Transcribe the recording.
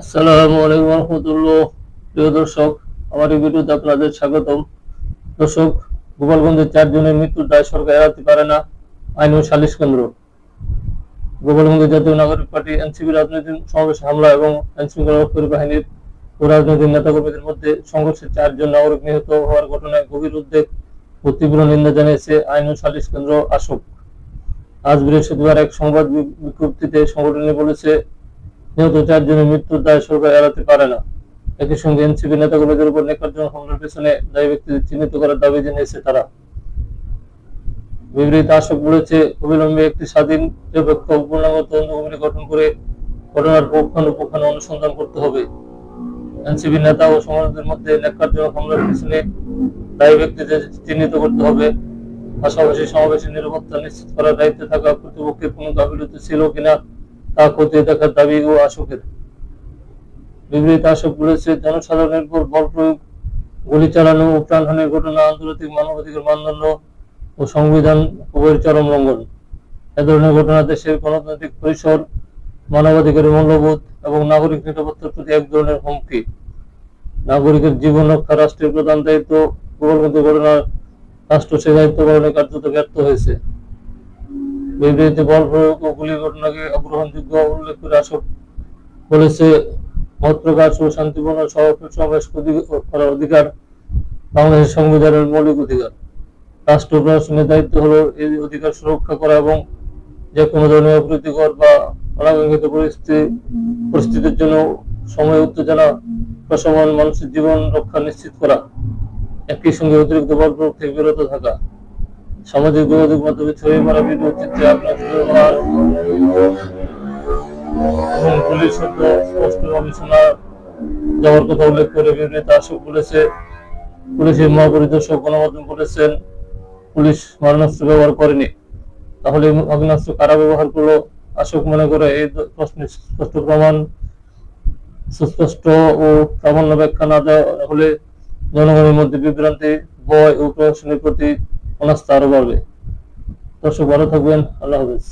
আসসালামু আলাইকুম রহমতুল্লাহ। প্রিয় দর্শক, আমার এই ভিডিওতে আপনাদের স্বাগতম। দর্শক গোপালগঞ্জের চারজনের মৃত্যুর দায় সরকার এড়াতে পারে না, আইন ও সালিশ কেন্দ্র। গোপালগঞ্জের জাতীয় নাগরিক পার্টি, এনসিপি রাজনৈতিক সমাবেশ, হামলা এবং আইনশৃঙ্খলা বাহিনীর ও রাজনৈতিক নেতাকর্মীদের মধ্যে সংঘর্ষে চারজন নাগরিক নিহত হওয়ার ঘটনায় গভীর উদ্বেগ ও তীব্র নিন্দা জানিয়েছে আইন ও সালিশ কেন্দ্র আসক। আজ বৃহস্পতিবার এক সংবাদ বিজ্ঞপ্তিতে সংগঠনটি বলেছে নিহত চারজনের মৃত্যুর দায় সরকার এড়াতে পারে না। একই সঙ্গে এনসিপি নেতাকর্মীদের উপর নেকারজন হামলার পেছনে দায়ী ব্যক্তিদের চিহ্নিত করার দাবি জানিয়েছে তারা। বিবৃতি আশোক বলেছে, অবিলম্বে একটি স্বাধীন, নিরপেক্ষ পূর্ণাঙ্গ তদন্ত কমিটি গঠন করে ঘটনার পুঙ্খানুপুঙ্খানু অনুসন্ধান করতে হবে। এনসিপি নেতা ও সমাজের মধ্যে নেকারজনক হামলার পেছনে দায়ী ব্যক্তিদের চিহ্নিত করতে হবে। পাশাপাশি সমাবেশের নিরাপত্তা নিশ্চিত করার দায়িত্বে থাকা কর্তৃপক্ষের কোনো গাফিলতি ছিল কিনা তা খতিয়ে দেখার দাবি ও আশোকের বিবৃতি আশোক বলেছে জনসাধারণের উপর বল প্রয়োগ, গুলি চালানো ও প্রাণহানির ঘটনা, আন্তর্জাতিক মানবাধিকার মানদণ্ড ও সংবিধান উভয়ের চরম লঙ্ঘন। এ ধরনের ঘটনা দেশের গণতান্ত্রিক পরিসর, মানবাধিকারের মূল্যবোধ এবং নাগরিক নিরাপত্তার প্রতি এক ধরনের হুমকি। নাগরিকের জীবন রক্ষা রাষ্ট্রের প্রধান দায়িত্ব গোপালগঞ্জ ঘটনার রাষ্ট্র সে দায়িত্ব পালনে কার্যত ব্যর্থ হয়েছে। বিবৃতিতে বল প্রয়োগ ও গুলি ঘটনাকে অগ্রহণযোগ্য উল্লেখ করে আসক বলেছে মত ও শান্তিপূর্ণ সমাবেশ করার অধিকার বাংলাদেশের সংবিধানের মৌলিক অধিকার। রাষ্ট্র প্রশাসনের দায়িত্ব হলো এই অধিকার সুরক্ষা করা এবং যে কোনো ধরনের অপ্রীতিকর বা অনাকাঙ্ক্ষিত পরিস্থিতি পরিস্থিতির জন্য সময় উত্তেজনা প্রশমন মানুষের জীবন রক্ষা নিশ্চিত করা। একই সঙ্গে অতিরিক্ত বল প্রয়োগ থেকে বিরত থাকা। সামাজিক যোগাযোগ মাধ্যমে ছড়িয়ে পড়া ভিডিও চিত্রে আপনার এবং শব্দ যাওয়ার কথা উল্লেখ করে বলেছে, পুলিশের মহাপরিদর্শক গণমাধ্যম বলেছেন, পুলিশ মারণাস্ত্র ব্যবহার করেনি। তাহলে আগ্নেয়াস্ত্র কারা ব্যবহার করল? আশোক মনে করে এই প্রশ্নের স্পষ্ট প্রমাণ, সুস্পষ্ট ও প্রামাণ্য ব্যাখ্যা না দেওয়া হলে জনগণের মধ্যে বিভ্রান্তি, ভয় ও প্রশাসনের প্রতি অনাস্থা আরও বাড়বে দর্শক ভালো থাকবেন। আল্লাহ হাফেজ।